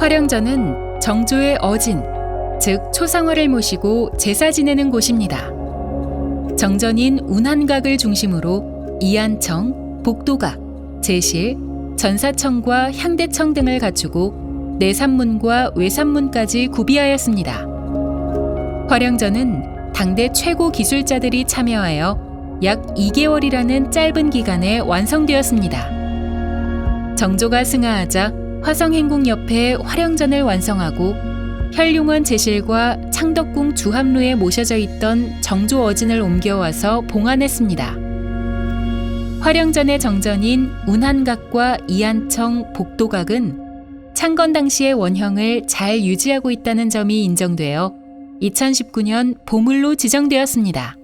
화령전은 정조의 어진, 즉 초상화를 모시고 제사 지내는 곳입니다. 정전인 운한각을 중심으로 이안청, 복도각, 제실, 전사청과 향대청 등을 갖추고 내산문과 외산문까지 구비하였습니다. 화령전은 당대 최고 기술자들이 참여하여 약 2개월이라는 짧은 기간에 완성되었습니다. 정조가 승하하자 화성행궁 옆에 화령전을 완성하고 혈룡원 제실과 창덕궁 주합루에 모셔져 있던 정조 어진을 옮겨와서 봉안했습니다. 화령전의 정전인 운한각과 이안청 복도각은 창건 당시의 원형을 잘 유지하고 있다는 점이 인정되어 2019년 보물로 지정되었습니다.